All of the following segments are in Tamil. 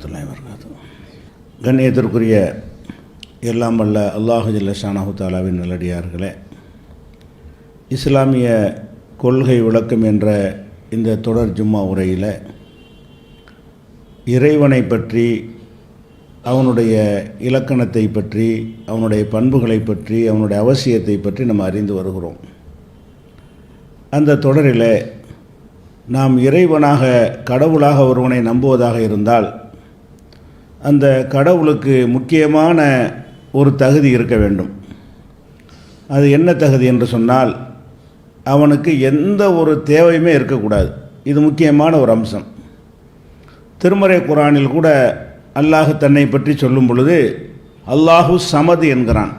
வரமத்துல்லாய் வரகாத்து கண்ணியத்திற்குரிய எல்லாம் வல்ல அல்லாஹு ஜல்ல ஷானஹு தாலாவின் நல்லடியார்களே இஸ்லாமிய கொள்கை விளக்கம் என்ற இந்த தொடர் ஜும்மா உரையில் இறைவனை பற்றி அவனுடைய இலக்கணத்தை பற்றி அவனுடைய பண்புகளை பற்றி அவனுடைய அவசியத்தை பற்றி நம்ம அறிந்து வருகிறோம். அந்த தொடரில் நாம் இறைவனாக கடவுளாக ஒருவனை நம்புவதாக இருந்தால் அந்த கடவுளுக்கு முக்கியமான ஒரு தகுதி இருக்க வேண்டும். அது என்ன தகுதி என்று சொன்னால் அவனுக்கு எந்த ஒரு தேவையுமே இருக்கக்கூடாது. இது முக்கியமான ஒரு அம்சம். திருமறை குரானில் கூட அல்லாஹ் தன்னை பற்றி சொல்லும் பொழுது அல்லாஹு சமது என்கிறான்.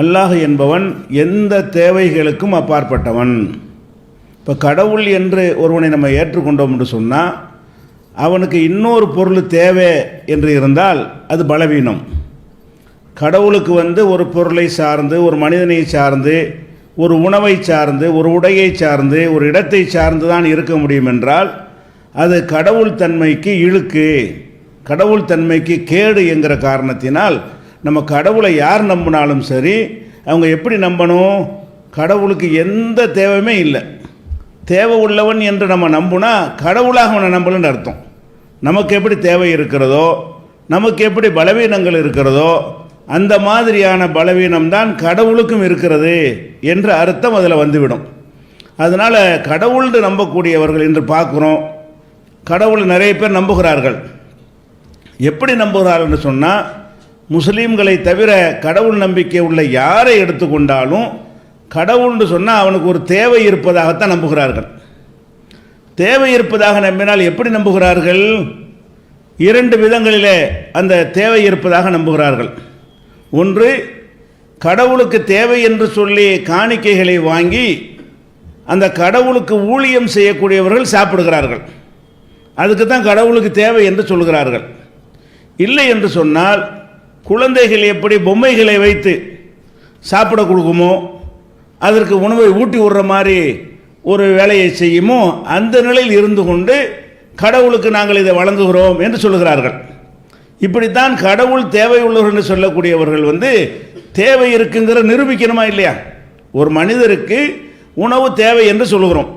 அல்லாஹ் என்பவன் எந்த தேவைகளுக்கும் அப்பாற்பட்டவன். இப்போ கடவுள் என்று ஒருவனை நம்ம ஏற்றுக்கொண்டோம் என்று சொன்னால் அவனுக்கு இன்னொரு பொருள் தேவை என்று இருந்தால் அது பலவீனம். கடவுளுக்கு வந்து ஒரு பொருளை சார்ந்து ஒரு மனிதனை சார்ந்து ஒரு உணவை சார்ந்து ஒரு உடையை சார்ந்து ஒரு இடத்தை சார்ந்து தான் இருக்க முடியும் என்றால் அது கடவுள் தன்மைக்கு இழுக்கு. கடவுள் தன்மைக்கு கேடு என்கிற காரணத்தினால் நம்ம கடவுளை யார் நம்பினாலும் சரி அவங்க எப்படி நம்பணும்? கடவுளுக்கு எந்த தேவையுமே இல்லை. தேவை உள்ளவன் என்று நம்ம நம்புனா கடவுளாக அவனை நம்பலன்னு அர்த்தம். நமக்கு எப்படி தேவை இருக்கிறதோ நமக்கு எப்படி பலவீனங்கள் இருக்கிறதோ அந்த மாதிரியான பலவீனம் தான் கடவுளுக்கும் இருக்கிறது என்ற அர்த்தம் அதில் வந்துவிடும். அதனால் கடவுள்னு நம்பக்கூடியவர்கள் என்று பார்க்குறோம். கடவுள் நிறைய பேர் நம்புகிறார்கள். எப்படி நம்புகிறார்கள்னு சொன்னால் முஸ்லீம்களை தவிர கடவுள் நம்பிக்கை உள்ள யாரை எடுத்துக்கொண்டாலும் கடவுள்னு சொன்னால் அவனுக்கு ஒரு தேவை இருப்பதாகத்தான் நம்புகிறார்கள். தேவை இருப்பதாக நம்பினால் எப்படி நம்புகிறார்கள்? இரண்டு விதங்களிலே அந்த தேவை இருப்பதாக நம்புகிறார்கள். ஒன்று கடவுளுக்கு தேவை என்று சொல்லி காணிக்கைகளை வாங்கி அந்த கடவுளுக்கு ஊழியம் செய்யக்கூடியவர்கள் சாப்பிடுகிறார்கள். அதுக்கு தான் கடவுளுக்கு தேவை என்று சொல்கிறார்கள். இல்லை என்று சொன்னால் குழந்தைகள் எப்படி பொம்மைகளை வைத்து சாப்பிட கொடுக்குமோ அதற்கு உணவை ஊட்டி விடுற மாதிரி ஒரு வேலையை செய்யுமோ அந்த நிலையில் இருந்து கொண்டு கடவுளுக்கு நாங்கள் இதை வழங்குகிறோம் என்று சொல்லுகிறார்கள். இப்படித்தான் கடவுள் தேவை உள்ளவர் என்று சொல்லக்கூடியவர்கள் வந்து தேவை இருக்குங்கிற நிரூபிக்கணுமா இல்லையா? ஒரு மனிதருக்கு உணவு தேவை என்று சொல்லுகிறோம்.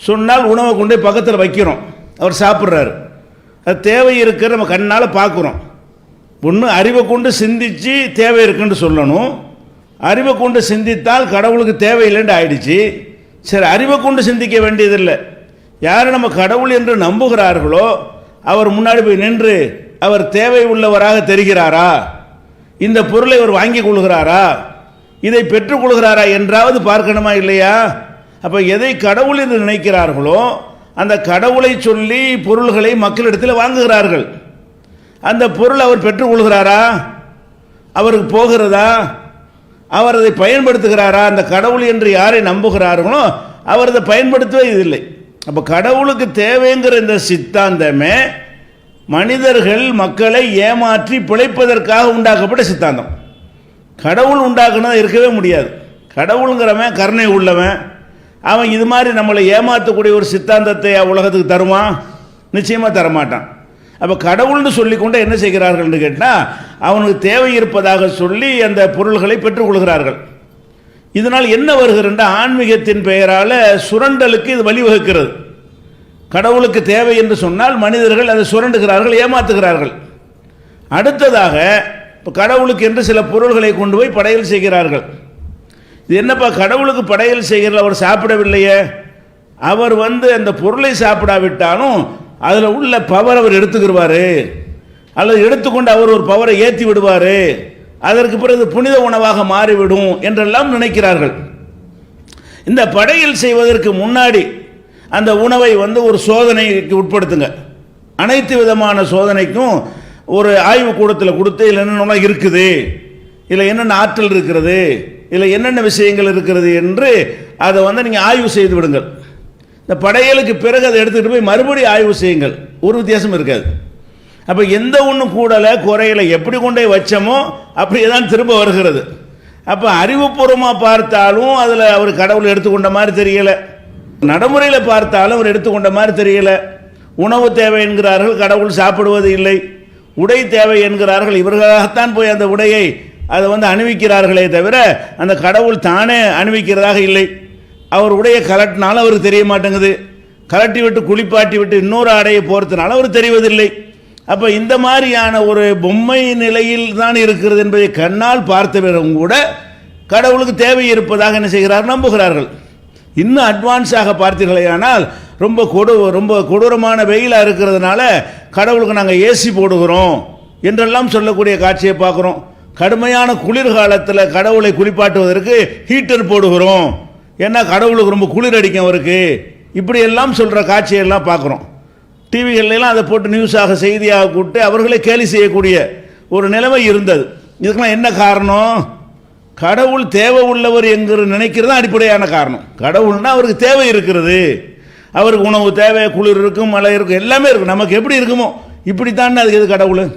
சொன்னால் உணவை கொண்டு போய் பக்கத்தில் வைக்கிறோம். அவர் சாப்பிட்றாரு. அது தேவை இருக்கிற நம்ம கண்ணால் பார்க்குறோம். ஒன்று அறிவை கொண்டு சிந்தித்து தேவை இருக்குன்னு சொல்லணும். அறிவை கொண்டு சிந்தித்தால் கடவுளுக்கு தேவையில்லைன்னு ஆயிடுச்சு. சரி அறிவை கொண்டு சிந்திக்க வேண்டியதில்லை யார் நம்ம கடவுள் என்று நம்புகிறார்களோ அவர் முன்னாடி போய் நின்று அவர் தேவை உள்ளவராக தெரிகிறாரா? இந்த பொருளை அவர் வாங்கி கொள்கிறாரா? இதை பெற்றுக்கொள்கிறாரா என்றாவது பார்க்கணுமா இல்லையா? அப்போ எதை கடவுள் என்று நினைக்கிறார்களோ அந்த கடவுளை சொல்லி பொருள்களை மக்களிடத்தில் வாங்குகிறார்கள். அந்த பொருள் அவர் பெற்றுக்கொள்கிறாரா அவருக்கு போகிறதா? அவர் அதை பயன்படுத்துகிறாரா? அந்த கடவுள் என்று யாரை நம்புகிறார்களோ அவர் அதை பயன்படுத்தவே இல்லை அப்போ கடவுளுக்கு தேவைங்கிற இந்த சித்தாந்தமே மனிதர்கள் மக்களை ஏமாற்றி பிழைப்பதற்காக உண்டாக்கப்பட்ட சித்தாந்தம். கடவுள் உண்டாக்குனது இருக்கவே முடியாது. கடவுளுங்கிறவன் கருணை உள்ளவன். அவன் இது மாதிரி நம்மளை ஏமாற்றக்கூடிய ஒரு சித்தாந்தத்தை உலகத்துக்கு தருவான் நிச்சயமாக தரமாட்டான். அப்போ கடவுள்னு சொல்லிக்கொண்டு என்ன செய்கிறார்கள்னு கேட்டால் அவனுக்கு தேவை இருப்பதாக சொல்லி அந்த பொருள்களை பெற்றுக்கொள்கிறார்கள். இதனால் என்ன வருகிறன்ற ஆன்மீகத்தின் பெயரால் சுரண்டலுக்கு இது வழிவகுக்கிறது. கடவுளுக்கு தேவை என்று சொன்னால் மனிதர்கள் அதை சுரண்டுகிறார்கள் ஏமாத்துகிறார்கள். அடுத்ததாக இப்போ கடவுளுக்கு என்று சில பொருள்களை கொண்டு போய் படையல் செய்கிறார்கள். இது என்னப்பா கடவுளுக்கு படையல் செய்கிற அவர் சாப்பிடவில்லையே? அவர் வந்து அந்த பொருளை சாப்பிடாவிட்டாலும் அதில் உள்ள பவர் அவர் எடுத்துக்கிடுவார் அல்லது எடுத்துக்கொண்டு அவர் ஒரு பவரை ஏற்றி விடுவார். அதற்கு பிறகு புனித உணவாக மாறிவிடும் என்றெல்லாம் நினைக்கிறார்கள். இந்த படையல் செய்வதற்கு முன்னாடி அந்த உணவை வந்து ஒரு சோதனைக்கு உட்படுத்துங்க. அனைத்து விதமான சோதனைக்கும் ஒரு ஆய்வு கூடத்தில் கொடுத்து இதில் என்னென்ன இருக்குது இதில் என்னென்ன ஆற்றல் இருக்கிறது இதில் என்னென்ன விஷயங்கள் இருக்கிறது என்று அதை வந்து நீங்கள் ஆய்வு செய்து விடுங்கள். இந்த படையலுக்கு பிறகு அதை எடுத்துகிட்டு போய் மறுபடியும் ஆய்வு செய்யுங்கள். ஒரு வித்தியாசம் இருக்காது. அப்போ எந்த ஒன்றும் கூடலை குறையலை. எப்படி கொண்டே வச்சோமோ அப்படியே தான் திரும்ப வருகிறது. அப்போ அறிவுபூர்வமாக பார்த்தாலும் அதில் அவர் கடவுள் எடுத்துக்கொண்ட மாதிரி தெரியலை. நடைமுறையில் பார்த்தாலும் அவர் எடுத்துக்கொண்ட மாதிரி தெரியலை. உணவு தேவை என்கிறார்கள் கடவுள் சாப்பிடுவது இல்லை. உடை தேவை என்கிறார்கள் இவர்களாகத்தான் போய் அந்த உடையை அதை வந்து அணிவிக்கிறார்களே தவிர அந்த கடவுள் தானே அணிவிக்கிறதாக இல்லை. அவர் உடையை கலட்டினாலும் அவருக்கு தெரிய மாட்டேங்குது. கலட்டி விட்டு குளிப்பாட்டி விட்டு இன்னொரு ஆடையை போகிறதுனால அவர் தெரிவதில்லை. அப்போ இந்த மாதிரியான ஒரு பொம்மை நிலையில் தான் இருக்கிறது என்பதை கண்ணால் பார்த்தவரும் கூட கடவுளுக்கு தேவை இருப்பதாக என்ன செய்கிறார்? நம்புகிறார்கள். இன்னும் அட்வான்ஸாக பார்த்தீர்களேயானால் ரொம்ப கொடு ரொம்ப கொடூரமான வெயிலாக இருக்கிறதுனால கடவுளுக்கு நாங்கள் ஏசி போடுகிறோம் என்றெல்லாம் சொல்லக்கூடிய காட்சியை பார்க்குறோம். கடுமையான குளிர்காலத்தில் கடவுளை குளிப்பாட்டுவதற்கு ஹீட்டர் போடுகிறோம். ஏன்னா கடவுளுக்கு ரொம்ப குளிர் அடிக்கும் அவருக்கு. இப்படியெல்லாம் சொல்கிற காட்சியெல்லாம் பார்க்குறோம். டிவிகள்லாம் அதை போட்டு நியூஸாக செய்தியாக கூட்டு அவர்களே கேலி செய்யக்கூடிய ஒரு நிலைமை இருந்தது. இதுக்கெல்லாம் என்ன காரணம்? கடவுள் தேவை உள்ளவர் என்கிற நினைக்கிறது தான் அடிப்படையான காரணம். கடவுள்னா அவருக்கு தேவை இருக்கிறது. அவருக்கு உணவு தேவை குளிர் இருக்கும் மழை இருக்கும் எல்லாமே இருக்கும். நமக்கு எப்படி இருக்குமோ? இப்படி அதுக்கு எது கடவுள்?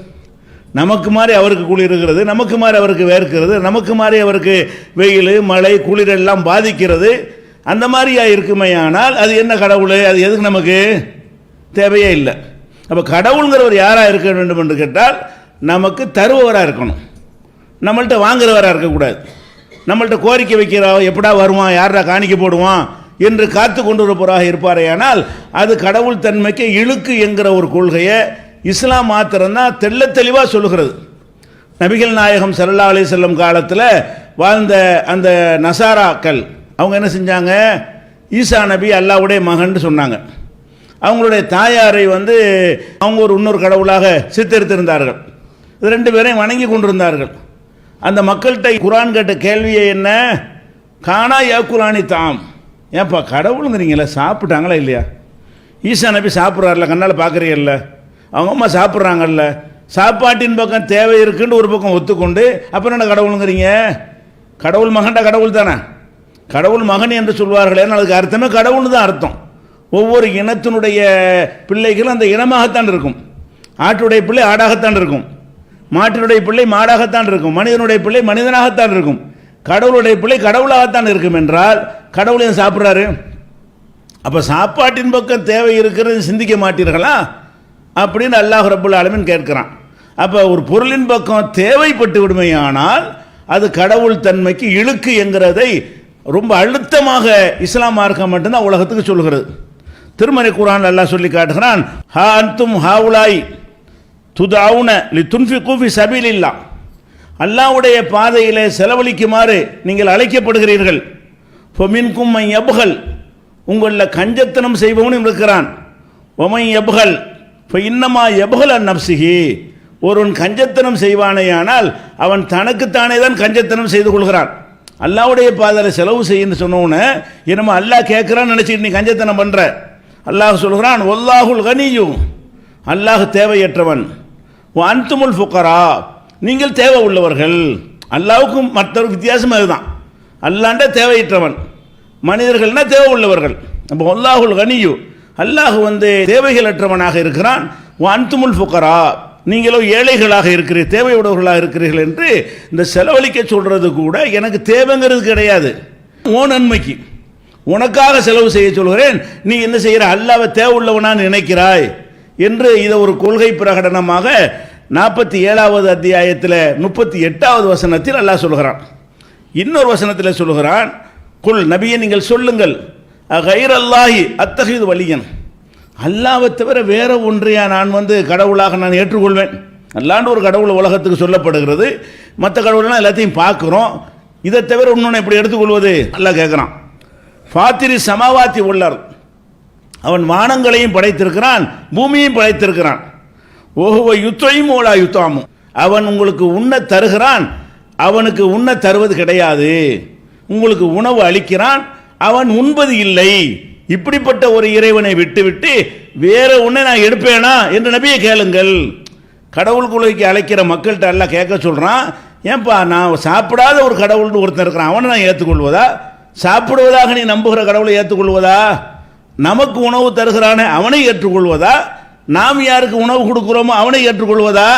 நமக்கு மாதிரி அவருக்கு குளிர் இருக்கிறது நமக்கு மாதிரி அவருக்கு வேர்க்கிறது நமக்கு மாதிரி அவருக்கு வெயில் மழை குளிர் எல்லாம் பாதிக்கிறது. அந்த மாதிரியா இருக்குமே ஆனால் அது என்ன கடவுள்? அது எதுக்கு நமக்கு? தேவையே இல்லை. அப்போ கடவுளுங்கிறவர் யாராக இருக்க வேண்டும் என்று கேட்டால் நமக்கு தருபவராக இருக்கணும். நம்மள்ட்ட வாங்குறவராக இருக்கக்கூடாது. நம்மள்ட்ட கோரிக்கை வைக்கிறா எப்படா வருவான் யாரா காணிக்க போடுவான் என்று காத்து கொண்டு இருப்பவராக இருப்பாரேயானால் அது கடவுள் தன்மைக்கு இழுக்கு என்கிற ஒரு கொள்கையை இஸ்லாம் மாத்திரம்தான் தெள்ள தெளிவாக சொல்லுகிறது. நபிகள் நாயகம் சல்லா அலி செல்லம் காலத்தில் வாழ்ந்த அந்த நசாராக்கள் அவங்க என்ன செஞ்சாங்க? ஈசா நபி அல்லாவுடைய மகன் சொன்னாங்க. அவங்களுடைய தாயாரை வந்து அவங்க ஒரு இன்னொரு கடவுளாக சித்தரித்திருந்தார்கள். இது ரெண்டு பேரையும் வணங்கி கொண்டிருந்தார்கள். அந்த மக்கள்கிட்ட குரான் கேட்ட கேள்வியை என்ன? காணா யாக்குலானி தாம். ஏன்ப்பா கடவுளுங்கிறீங்களே சாப்பிட்டாங்களா இல்லையா? ஈசா நபி சாப்பிட்றாருல கண்ணால் பார்க்குறீங்கல்ல அவங்க அம்மா சாப்பிட்றாங்கல்ல. சாப்பாட்டின் பக்கம் தேவை இருக்குன்னு ஒரு பக்கம் ஒத்துக்கொண்டு அப்புறம் என்ன கடவுளுங்கிறீங்க? கடவுள் மகன்டா கடவுள் தானே. கடவுள் மகன் என்று சொல்வார்களே அதுக்கு அர்த்தமே கடவுள்னு தான் அர்த்தம். ஒவ்வொரு இனத்தினுடைய பிள்ளைகளும் அந்த இனமாகத்தான் இருக்கும். ஆட்டுடைய பிள்ளை ஆடாகத்தான் இருக்கும். மாட்டினுடைய பிள்ளை மாடாகத்தான் இருக்கும். மனிதனுடைய பிள்ளை மனிதனாகத்தான் இருக்கும். கடவுளுடைய பிள்ளை கடவுளாகத்தான் இருக்கும் என்றால் கடவுள் ஏன் சாப்பிட்றாரு? அப்போ சாப்பாட்டின் பக்கம் தேவை இருக்கிறது சிந்திக்க மாட்டீர்களா? அப்படின்னு அல்லாஹ் ரபுல் ஆலமின் கேட்கிறான். அப்போ ஒரு பொருளின் பக்கம் தேவைப்பட்டு விடுமையானால் அது கடவுள் தன்மைக்கு இழுக்கு என்கிறதை ரொம்ப அழுத்தமாக இஸ்லாம் மார்க்கம் மட்டும்தான் உலகத்துக்கு சொல்கிறது திருமறை குரான் அல்லாஹ் சொல்லி காட்டுகிறான் ஹா அந்தும் ஹாவுலாய் துதாவுன லி துன்ஃபி கூஃபி சபீல் இல்லா அல்லாவுடைய பாதையில் செலவழிக்குமாறு நீங்கள் அழைக்கப்படுகிறீர்கள். பொமின்கும் மை எபுகல் உங்களில் கஞ்சத்தனம் செய்பவனும் இருக்கிறான். ஒமை எபுகல் இப்போ இன்னமா எபுகல் அந்நப்சிகி ஒருவன் கஞ்சத்தனம் செய்வானேயானால் அவன் தனக்குத்தானே தான் கஞ்சத்தனம் செய்து கொள்கிறான். அல்லாவுடைய பாதையில் செலவு செய்யுன்னு சொன்னோன்னே என்னமோ அல்லாஹ் கேட்குறான்னு நினச்சிட்டு நீ கஞ்சத்தனம் பண்ணுற அல்லாஹ் சொல்கிறான் ஒல்லாஹுல் கனியும் அல்லாஹ் தேவையற்றவன். அன்துமுல் ஃபுக்கரா நீங்கள் தேவை உள்ளவர்கள். அல்லாவுக்கும் மற்ற வித்தியாசம் அதுதான். அல்லாண்ட தேவையற்றவன். மனிதர்கள்னா தேவை உள்ளவர்கள். அப்போ அல்லாஹுல் கனியு. அல்லாஹ் வந்து தேவைகளற்றவனாக இருக்கிறான். அன்துமுல் ஃபுக்கரா நீங்களோ ஏழைகளாக இருக்கிறீர்கள் தேவையுடையவர்களாக இருக்கிறீர்கள் என்று இந்த செலவழிக்க சொல்கிறது கூட எனக்கு தேவைங்கிறது கிடையாது. ஓ நன்மைக்கு. உனக்காக செலவு செய்ய சொல்கிறேன். நீ என்ன செய்கிற? அல்லாவை தேவை நினைக்கிறாய். என்று இதை ஒரு கொள்கை பிரகடனமாக நாற்பத்தி ஏழாவது அத்தியாயத்தில் முப்பத்தி எட்டாவது வசனத்தில் அல்லாஹ் சொல்கிறான். இன்னொரு வசனத்தில் சொல்கிறான் குல் நபியை நீங்கள் சொல்லுங்கள். கைர் அல்லாஹி அத்தகையது வலியன். அல்லாவை தவிர வேற ஒன்றையா நான் வந்து கடவுளாக நான் ஏற்றுக்கொள்வேன்? அல்லாண்டு ஒரு கடவுள் உலகத்துக்கு சொல்லப்படுகிறது. மற்ற கடவுள்லாம் எல்லாத்தையும் பார்க்குறோம். இதை தவிர இன்னொன்று எப்படி எடுத்துக்கொள்வது? அல்லாஹ் கேட்குறான். ஃபாத்திரி சமாவாத்தி உள்ளார். அவன் வானங்களையும் படைத்திருக்கிறான் பூமியையும் படைத்திருக்கிறான். ஓஹுவ யுத்தையும் ஓலா யுத்தாமும். அவன் உங்களுக்கு உண்ண தருகிறான் அவனுக்கு உண்ண தருவது கிடையாது. உங்களுக்கு உணவு அளிக்கிறான் அவன் உண்பது இல்லை. இப்படிப்பட்ட ஒரு இறைவனை விட்டுவிட்டு வேற ஒன்றை நான் எடுப்பேனா என்று நபியை கேளுங்கள். கடவுள் குலைக்கு அழைக்கிற மக்கள்கிட்ட எல்லாம் கேட்க சொல்கிறான் ஏன்பா நான் சாப்பிடாத ஒரு கடவுள்னு ஒருத்தன் இருக்கிறான் அவனை நான் ஏற்றுக்கொள்வதா? சாப்பிடுவதாக நீ நம்புகிற கடவுளை ஏற்றுக்கொள்வதா? நமக்கு உணவு தருகிறானே அவனை ஏற்றுக்கொள்வதா? நாம் யாருக்கு உணவு கொடுக்குறோமோ அவனை ஏற்றுக்கொள்வதா?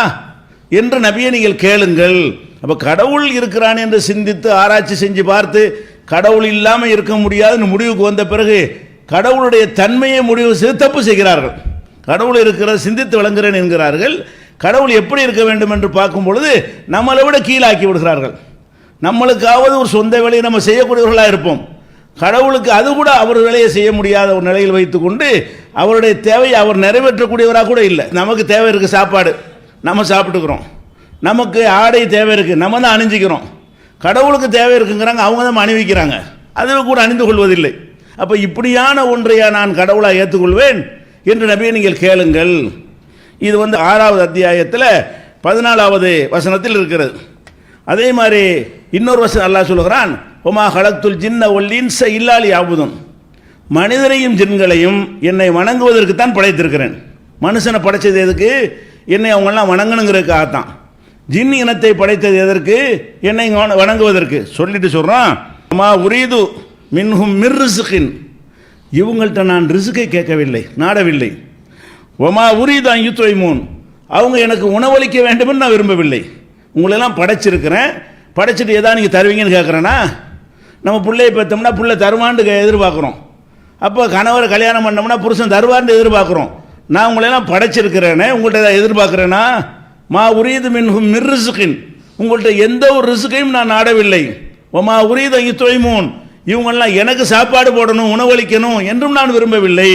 என்று நபியை நீங்கள் கேளுங்கள். அப்போ கடவுள் இருக்கிறான் என்று சிந்தித்து ஆராய்ச்சி செஞ்சு பார்த்து கடவுள் இல்லாமல் இருக்க முடியாதுன்னு முடிவுக்கு வந்த பிறகு கடவுளுடைய தன்மையை முடிவு செய்து தப்பு செய்கிறார்கள். கடவுள் இருக்கிற சிந்தித்து விளங்குகிறேன் என்கிறார்கள். கடவுள் எப்படி இருக்க வேண்டும் என்று பார்க்கும் பொழுது நம்மளை விட கீழாக்கி விடுகிறார்கள். நம்மளுக்காவது ஒரு சொந்த வேலையை நம்ம செய்யக்கூடியவர்களாக இருப்போம். கடவுளுக்கு அது கூட அவர் வேலையை செய்ய முடியாத ஒரு நிலையில் வைத்துக்கொண்டு அவருடைய தேவையை அவர் நிறைவேற்றக்கூடியவராக கூட இல்லை. நமக்கு தேவை இருக்குது சாப்பாடு. நம்ம சாப்பிட்டுக்கிறோம். நமக்கு ஆடை தேவை இருக்குது நம்ம தான் அணிஞ்சிக்கிறோம். கடவுளுக்கு தேவை இருக்குங்கிறாங்க அவங்க தான் அணிவிக்கிறாங்க. அது கூட அணிந்து கொள்வதில்லை. அப்போ இப்படியான ஒன்றையா நான் கடவுளாக ஏற்றுக்கொள்வேன் என்று நபியை நீங்கள் கேளுங்கள். இது வந்து ஆறாவது அத்தியாயத்தில் பதினாலாவது வசனத்தில் இருக்கிறது. அதே மாதிரி இன்னொரு வசனம் அல்லாஹ் சொல்லுகிறான் ஒமா ஹலத்துல் ஜின்ன ஒல்லின்ச இல்லாலி ஆபுதும் மனிதனையும் ஜின்களையும் என்னை வணங்குவதற்கு தான் படைத்திருக்கிறேன். மனுஷனை படைச்சது எதுக்கு? என்னை அவங்கெல்லாம் வணங்கணுங்கிறதுக்காகத்தான் ஜின் இனத்தை படைத்தது எதற்கு? என்னை வண- வணங்குவதற்கு. சொல்லிட்டு சொல்கிறான் அம்மா உரீது மின்ஹும் மிர் ரிசுகின் இவங்கள்ட்ட நான் ரிசுக்கை கேட்கவில்லை நாடவில்லை. ஒமா உரீதான் யுத்வைமூன். அவங்க எனக்கு உணவளிக்க வேண்டும்னு நான் விரும்பவில்லை. உங்களெல்லாம் படைச்சிருக்கிறேன் படைச்சிட்டு எதா நீங்கள் தருவீங்கன்னு கேட்குறேன்னா நம்ம பிள்ளையை பார்த்தோம்னா பிள்ளை தருவான்னு எதிர்பார்க்குறோம். அப்போ கணவரை கல்யாணம் பண்ணோம்னா புருஷன் தருவான்னு எதிர்பார்க்குறோம். நான் உங்களெல்லாம் படைச்சிருக்கிறேனே உங்கள்கிட்ட ஏதாவது எதிர்பார்க்குறேன்னா மா உரியது மின்ஹும் மிர் ரிசுகின். உங்கள்கிட்ட எந்த ஒரு ரிசுக்கையும் நான் நாடவில்லை. ஒமா உரியத இத்தொய்மூன் இவங்கெல்லாம் எனக்கு சாப்பாடு போடணும் உணவளிக்கணும் என்றும் நான் விரும்பவில்லை.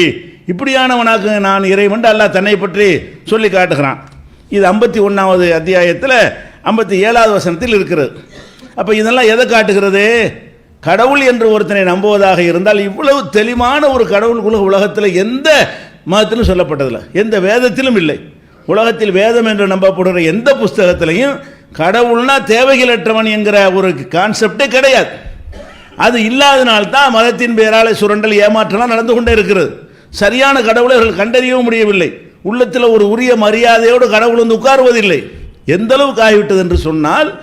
இப்படியானவனாக்கு நான் இறைவன் அல்லாஹ் தன்னை பற்றி சொல்லி காட்டுகிறான். இது ஐம்பத்தி ஒன்றாவது அத்தியாயத்தில் ஐம்பத்தி ஏழாவது வசனத்தில் இருக்கிறது. அப்போ இதெல்லாம் எதை காட்டுகிறது? கடவுள் என்று ஒருத்தனை நம்புவதாக இருந்தால் இவ்வளவு தெளிவான ஒரு கடவுளுக்குள்ள உலகத்தில் எந்த மதத்திலும் சொல்லப்பட்டதில்லை. எந்த வேதத்திலும் இல்லை. உலகத்தில் வேதம் என்று நம்பப்படுகிற எந்த புஸ்தகத்திலையும் கடவுள்னா தேவைகளற்றவன் என்கிற ஒரு கான்செப்டே கிடையாது. அது இல்லாதனால்தான் மதத்தின் பெயரால் சுரண்டல் ஏமாற்றலாம் நடந்து கொண்டே இருக்கிறது. சரியான கடவுளை அவர்கள் கண்டறியவும் முடியவில்லை. உள்ளத்தில் ஒரு உரிய மரியாதையோடு கடவுள் வந்து உட்காருவதில்லை. எந்தளவுக்கு ஆகிவிட்டது என்று சொன்னால்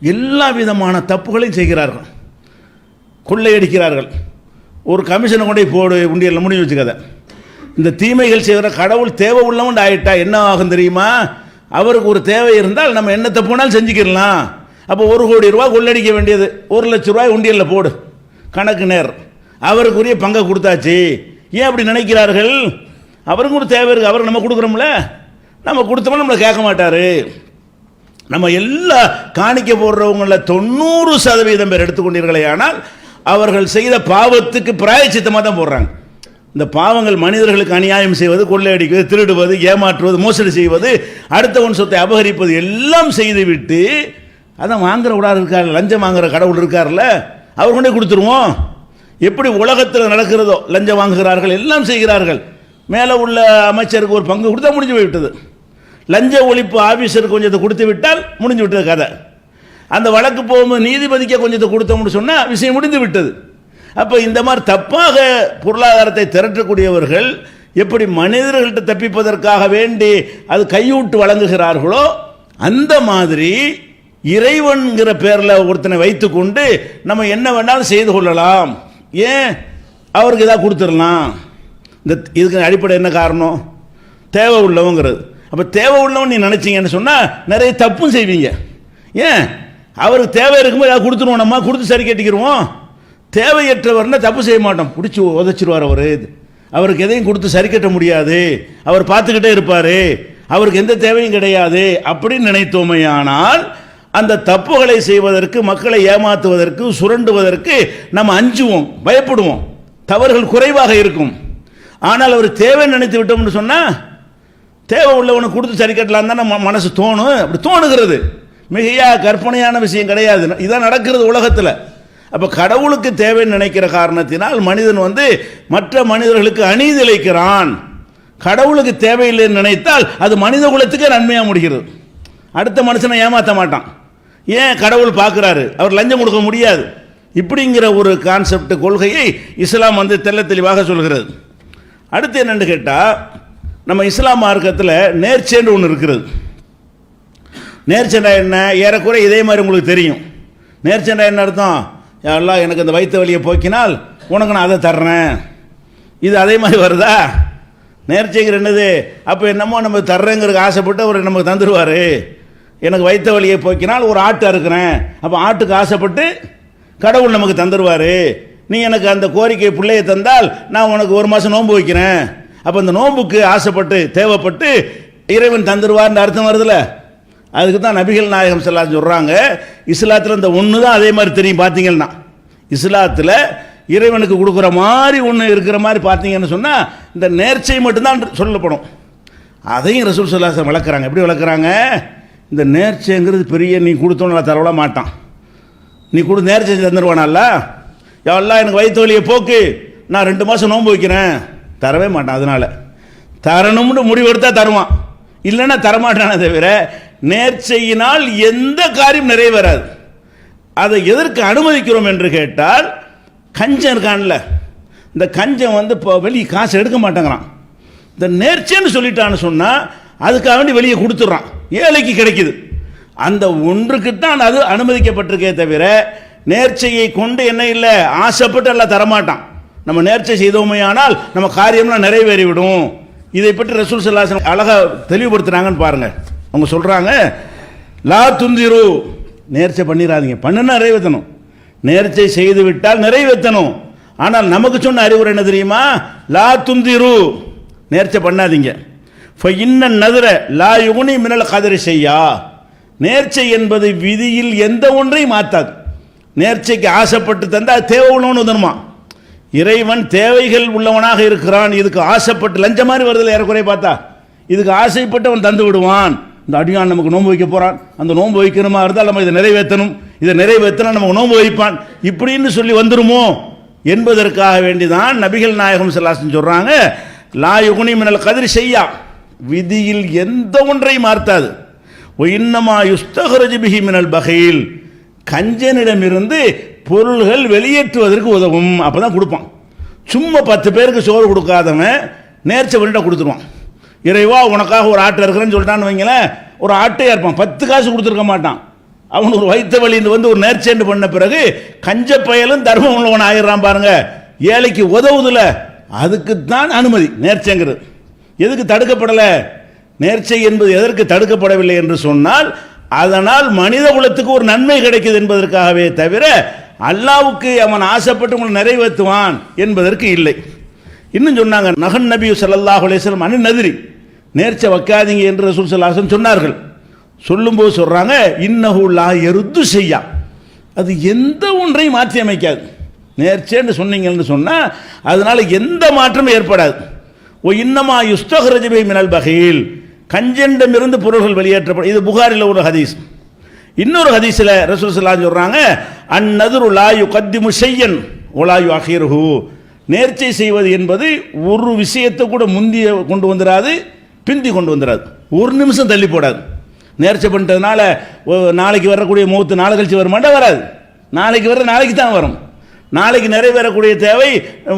எல்லா விதமான தப்புகளையும் செய்கிறார்கள். கொள்ளையடிக்கிறார்கள். ஒரு கமிஷனை கொண்டு போடு உண்டியலில் முடிஞ்சு வச்சுக்காத. இந்த தீமைகள் செய்கிற கடவுள் தேவை உள்ளவன் ஆயிட்டா என்ன ஆகும் தெரியுமா? அவருக்கு ஒரு தேவை இருந்தால் நம்ம என்ன தப்புனாலும் செஞ்சுக்கிடலாம். அப்போ ஒரு கோடி ரூபா கொள்ளடிக்க வேண்டியது. ஒரு லட்ச ரூபாய் உண்டியலில் போடு. கணக்கு நேர். அவருக்குரிய பங்கை கொடுத்தாச்சு. ஏன் அப்படி நினைக்கிறார்கள்? அவருக்கும் ஒரு தேவை இருக்குது அவருக்கு நம்ம கொடுக்குறோம்ல நம்ம கொடுத்தோம்னா நம்மளை கேட்க மாட்டார். நம்ம எல்லா காணிக்க போடுறவங்களில் தொண்ணூறு சதவீதம் பேர் எடுத்துக்கொண்டீர்களே ஆனால் அவர்கள் செய்த பாவத்துக்கு பிராயச்சித்தமாக தான் போடுறாங்க. இந்த பாவங்கள் மனிதர்களுக்கு அநியாயம் செய்வது கொள்ளையடிப்பது திருடுவது ஏமாற்றுவது மோசடி செய்வது அடுத்தவன் சொத்தை அபகரிப்பது எல்லாம் செய்துவிட்டு அதான் வாங்குற உடார் இருக்கார் லஞ்சம் வாங்குற கடவுள் இருக்கார்ல அவர் கொண்டே கொடுத்துருவோம். எப்படி உலகத்தில் நடக்கிறதோ லஞ்சம் வாங்குகிறார்கள் எல்லாம் செய்கிறார்கள். மேலே உள்ள அமைச்சருக்கு ஒரு பங்கு கொடுத்தா முடிஞ்சு போய்விட்டது. லஞ்ச ஒழிப்பு ஆஃபீஸர் கொஞ்சத்தை கொடுத்து விட்டால் முடிஞ்சு விட்டது கதை. அந்த வழக்கு போகும்போது நீதிபதிக்க கொஞ்சத்தை கொடுத்தோம்னு சொன்னால் விஷயம் முடிந்து விட்டது. அப்போ இந்த மாதிரி தப்பாக பொருளாதாரத்தை திரட்டக்கூடியவர்கள் எப்படி மனிதர்கள்ட்ட தப்பிப்பதற்காக வேண்டி அது கையூட்டு வழங்குகிறார்களோ அந்த மாதிரி இறைவன்கிற பேரில் ஒருத்தனை வைத்துக்கொண்டு நம்ம என்ன வேணாலும் செய்து கொள்ளலாம். ஏன்? அவருக்கு இதாக கொடுத்துடலாம். இந்த இதுக்கு அடிப்படை என்ன காரணம்? தேவை உள்ளவங்கிறது. அப்போ தேவை உள்ளவன் நீ நினச்சிங்கன்னு சொன்னால் நிறைய தப்பும் செய்வீங்க. ஏன்? அவருக்கு தேவை இருக்கும்போது ஏதாவது கொடுத்துருவோம் நம்ம கொடுத்து சரி கட்டிக்கிடுவோம் தேவையற்றவர்னா தப்பு செய்ய மாட்டோம். பிடிச்சி உதச்சிருவார் அவர். அவருக்கு எதையும் கொடுத்து சரி கட்ட முடியாது. அவர் பார்த்துக்கிட்டே இருப்பார். அவருக்கு எந்த தேவையும் கிடையாது அப்படின்னு நினைத்தோமையானால் அந்த தப்புகளை செய்வதற்கு மக்களை ஏமாற்றுவதற்கு சுரண்டுவதற்கு நம்ம அஞ்சுவோம் பயப்படுவோம். தவறுகள் குறைவாக இருக்கும். ஆனால் அவர் தேவை நினைத்து விட்டோம்னு சொன்னால் தேவை உள்ளவனுக்கு கொடுத்து சரி கட்டலாம் தானே நம்ம மனசு தோணும். அப்படி தோணுகிறது. மிகையா கற்பனையான விஷயம் கிடையாது. இதான் நடக்கிறது உலகத்தில். அப்போ கடவுளுக்கு தேவைன்னு நினைக்கிற காரணத்தினால் மனிதன் வந்து மற்ற மனிதர்களுக்கு அநீதி கடவுளுக்கு தேவையில்லைன்னு நினைத்தால் அது மனித குலத்துக்கே நன்மையாக முடிகிறது. அடுத்த மனுஷனை ஏமாற்ற மாட்டான். ஏன் கடவுள் பார்க்குறாரு? அவர் லஞ்சம் கொடுக்க முடியாது. இப்படிங்கிற ஒரு கான்செப்ட் கொள்கையை இஸ்லாம் வந்து தெல்ல தெளிவாக சொல்கிறது. அடுத்து என்னென்னு கேட்டால் நம்ம இஸ்லாம் மார்க்கத்தில் நேர்ச்சேன்று ஒன்று இருக்கிறது நேர்ச்சண்டா என்ன? ஏறக்குறை இதே மாதிரி உங்களுக்கு தெரியும். நேர்ச்சண்டா என்ன அர்த்தம்? எல்லாம் எனக்கு அந்த வயிற்று வலியை போக்கினால் உனக்கு நான் அதை தர்றேன். இது அதே மாதிரி வருதா? நேர்ச்சைங்கிற என்னது? அப்போ என்னமோ நம்ம தர்றேங்கிறதுக்கு ஆசைப்பட்டு அவர் நமக்கு தந்துடுவார் எனக்கு வயிற்று வலியை போக்கினால் ஒரு ஆட்டை அறுக்கிறேன். அப்போ ஆட்டுக்கு ஆசைப்பட்டு கடவுள் நமக்கு தந்துடுவார் நீ எனக்கு அந்த கோரிக்கை பிள்ளையை தந்தால் நான் உனக்கு ஒரு மாதம் நோன்பு வைக்கிறேன். அப்போ இந்த நோன்புக்கு ஆசைப்பட்டு தேவைப்பட்டு இறைவன் தந்துருவார்னு அர்த்தம் வருதுல்ல அதுக்கு தான் நபிகள் நாயகம் ஸல்லல்லாஹு சொல்கிறாங்க இஸ்லாத்தில் இந்த ஒன்று தான் அதே மாதிரி தெரியும் பார்த்தீங்கன்னா. இஸ்லாத்தில் இறைவனுக்கு கொடுக்குற மாதிரி ஒன்று இருக்கிற மாதிரி பார்த்தீங்கன்னு சொன்னால் இந்த நேர்ச்சை மட்டும்தான் சொல்லப்படும். அதையும் ரசூல் சொல்லாசம் விளக்குறாங்க எப்படி விளக்குறாங்க இந்த நேர்ச்சைங்கிறது பெரிய நீ கொடுத்தோன்னு தரவிட மாட்டான். நீ கொடு நேர்ச்சை தந்துடுவானல்ல எல்லாம் எனக்கு வயிற்று வலியை போக்கு. நான் ரெண்டு மாதம் நோன்பு வைக்கிறேன். தரவே மாட்டான் அதனால். தரணும்னு முடிவெடுத்தா தருவான். இல்லைன்னா தரமாட்டானே தவிர நேர்ச்சையினால் எந்த காரியம் நிறைவேறாது. அதை எதற்கு அனுமதிக்கிறோம் என்று கேட்டால் கஞ்சம் இருக்கான்ல. இந்த கஞ்சம் வந்து இப்போ வெளியே காசு எடுக்க மாட்டேங்கிறான். இந்த நேர்ச்சைன்னு சொல்லிட்டான்னு சொன்னால் அதுக்காக வேண்டி வெளியே கொடுத்துட்றான். ஏழைக்கு கிடைக்குது. அந்த ஒன்றுக்கு தான் அது அனுமதிக்கப்பட்டிருக்கே தவிர நேர்ச்சையை கொண்டு என்ன இல்லை ஆசைப்பட்டு எல்லாம் தரமாட்டான். நம்ம நேர்ச்சை செய்தோமையானால் நம்ம காரியம்லாம் நிறைவேறிவிடும். இதை பற்றி ரசூல் சல்லாசன் அழகாக தெளிவுபடுத்துனாங்கன்னு பாருங்கள் அவங்க சொல்கிறாங்க லா துந்திரு நேர்ச்சை பண்ணிடாதீங்க பண்ணுனா நிறைவேற்றணும். நேர்ச்சை செய்து விட்டால் நிறைவேற்றணும். ஆனால் நமக்கு சொன்ன அறிவுரை என்ன தெரியுமா? லா துந்திரு நேர்ச்சை பண்ணாதீங்க. இன்ன நதுர லா யுகுனி மினல் கதிரி செய்யா நேர்ச்சை என்பது விதியில் எந்த ஒன்றையும் மாற்றாது நேர்ச்சைக்கு ஆசைப்பட்டு தந்தால் தேவை உணவுன்னு தருமா? இறைவன் தேவைகள் உள்ளவனாக இருக்கிறான். இதுக்கு ஆசைப்பட்டு லஞ்ச மாதிரி வருதில்லை ஏறக்குறைய பார்த்தா? இதுக்கு ஆசைப்பட்டு அவன் தந்து விடுவான். இந்த அடியான் நமக்கு நோன்பு வைக்க போகிறான் அந்த நோன்பு வைக்கணுமா இருந்தால் நம்ம இதை நிறைவேற்றணும். இதை நிறைவேற்றினா நமக்கு நோன்பு வைப்பான். இப்படின்னு சொல்லி வந்துருமோ? என்பதற்காக வேண்டிதான் நபிகள் நாயகம் செல்லாசன் சொல்கிறாங்க லாயுகுனி மினல் கதிர் செய்யா விதியில் எந்த ஒன்றையும் மார்த்தாது ஒயின்னமா யுஸ்தகரஜ் பிஹி மினல் பகையில் கஞ்சனிடமிருந்து பொருள்கள் வெளியேற்றுவதற்கு உதவும். அப்போ தான் கொடுப்பான். சும்மா பத்து பேருக்கு சோறு கொடுக்காதவன் நேர்ச்சை பண்ணிட்டா கொடுத்துருவான். இறைவா உனக்காக ஒரு ஆட்டை இருக்கிறேன்னு சொல்லிட்டான்னு வைங்களேன் ஒரு ஆட்டையாக இருப்பான். பத்து காசு கொடுத்துருக்க மாட்டான். அவன் ஒரு வைத்த வழின்னு வந்து ஒரு நேர்ச்சேண்டு பண்ண பிறகு கஞ்ச பயலும் தர்மம் உள்ளவன் ஆயிடுறான் பாருங்க. ஏழைக்கு உதவுதுல. அதுக்கு தான் அனுமதி நேர்ச்சைங்கிறது. எதுக்கு தடுக்கப்படலை? நேர்ச்சை என்பது எதற்கு தடுக்கப்படவில்லை என்று சொன்னால் அதனால் மனித குலத்துக்கு ஒரு நன்மை கிடைக்குது என்பதற்காகவே தவிர அல்லாவுக்கு அவன் ஆசைப்பட்டு உங்களை நிறைவேற்றுவான் என்பதற்கு இல்லை. இன்னும் சொன்னாங்க நகன் நபி சல்லாஹ் அலைஹி வஸல்லம் அனு நதிரி. நேர்ச்சை வைக்காதீங்க என்று ரசூல் ஸல்லல்லாஹு சொன்னார்கள். சொல்லும்போது சொல்கிறாங்க இன்னஹு எருத்து செய்யா அது எந்த ஒன்றையும் மாற்றி அமைக்காது. நேர்ச்சேன்னு சொன்னீங்கன்னு சொன்னால் அதனால் எந்த மாற்றமும் ஏற்படாது. ஓ இன்னமா யுஸ்தகரஜபை மினல் பகையில் கஞ்சண்டமிருந்து பொருள்கள் வெளியேற்றப்படும் இது புகாரில் ஒரு ஹதீஸ். இன்னொரு ஹதீஸில் ரசூல் ஸல்லல்லாஹு சொல்றாங்க அந்நதுரு லாயு கத்திமு செய்யன் ஒலாயு அஹீருஹு நேர்ச்சை செய்வது என்பது ஒரு விஷயத்தை கூட முந்திய கொண்டு வந்துடாது பிந்தி கொண்டு வந்துடாது ஒரு நிமிஷம் தள்ளி போடாது. நேர்ச்சை பண்ணிட்டதுனால நாளைக்கு வரக்கூடிய மூத்து நாளை கழிச்சு வருமாட்டா வராது. நாளைக்கு வர நாளைக்கு தான் வரும். நாளைக்கு நிறைவேறக்கூடிய தேவை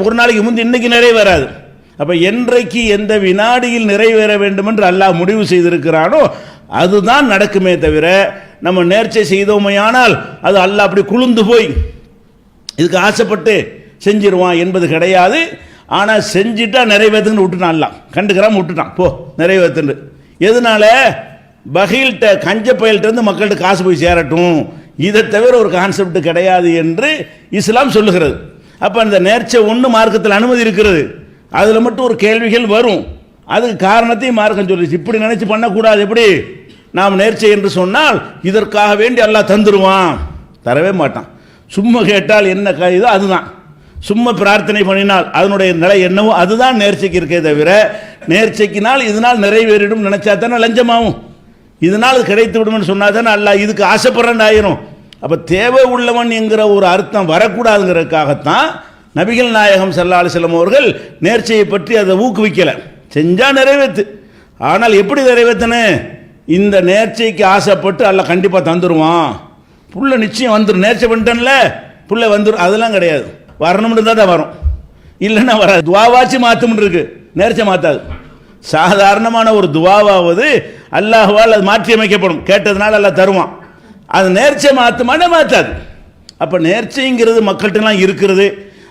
ஒரு நாளைக்கு முந்தி இன்னைக்கு நிறைவேறாது. அப்போ என்றைக்கு எந்த வினாடியில் நிறைவேற வேண்டும் என்று அல்லாஹ் முடிவு செய்திருக்கிறானோ அதுதான் நடக்குமே தவிர நம்ம நேர்ச்சை செய்தோமையானால் அது அல்லாஹ் அப்படி குளிர்ந்து போய் இதுக்கு ஆசைப்பட்டு செஞ்சிருவான் என்பது கிடையாது. ஆனால் செஞ்சிட்டா நிறைவேற்றுன்னு விட்டுட்டான் எல்லாம் கண்டுக்கிறாம விட்டுட்டான். போ நிறைவேற்றுன்னு எதனால? பகீல்கிட்ட கஞ்ச பயல்கிட்ட இருந்து மக்கள்கிட்ட காசு போய் சேரட்டும். இதை தவிர ஒரு கான்செப்ட் கிடையாது என்று இஸ்லாம் சொல்லுகிறது. அப்போ அந்த நேர்ச்சை ஒன்று மார்க்கத்தில் அனுமதி இருக்கிறது. அதில் மட்டும் ஒரு கேள்விகள் வரும். அதுக்கு காரணத்தையும் மார்க்கம் சொல்லிச்சு. இப்படி நினைச்சு பண்ணக்கூடாது எப்படி? நாம் நேர்ச்சை என்று சொன்னால் இதற்காக வேண்டி எல்லாம் தந்துடுவான் தரவே மாட்டான். சும்மா கேட்டால் என்ன க- இதோ அதுதான். சும்மா பிரார்த்தனை பண்ணினால் அதனுடைய நிலை என்னவோ அதுதான் நேர்ச்சைக்கு இருக்கே தவிர நேர்ச்சைக்கினால் இதனால் நிறைவேறிடும் நினைச்சா தானே லஞ்சமாகும். இதனால் கிடைத்து விடும்னு சொன்னா தானே அல்ல இதுக்கு ஆசைப்படுறேன் ஆயிரும். அப்போ தேவை உள்ளவன் என்கிற ஒரு அர்த்தம் வரக்கூடாதுங்கிறதுக்காகத்தான் நபிகள் நாயகம் செல்லாலு செல்லும் அவர்கள் நேர்ச்சியை பற்றி அதை ஊக்குவிக்கலை. செஞ்சால் நிறைவேத்து. ஆனால் எப்படி நிறைவேத்தனே? இந்த நேர்ச்சைக்கு ஆசைப்பட்டு அல்ல கண்டிப்பாக தந்துடுவான் புள்ள நிச்சயம் வந்துடும் நேர்ச்சை பண்ணிட்டேன்ல புள்ள வந்துடும் அதெல்லாம் கிடையாது. வரணும்னு தான் தான் வரும். இல்லைன்னா வராது. துவாவாச்சு மாற்றும்னு இருக்கு. நேர்ச்சை மாற்றாது சாதாரணமான ஒரு துவாவாவது அல்லாஹுவால் அது மாற்றி அமைக்கப்படும். கேட்டதுனால எல்லாம் தருவான். அது நேர்ச்சை மாற்றுமானா மாற்றாது அப்போ நேர்ச்சைங்கிறது மக்கள்கிட்டலாம் இருக்கிறது.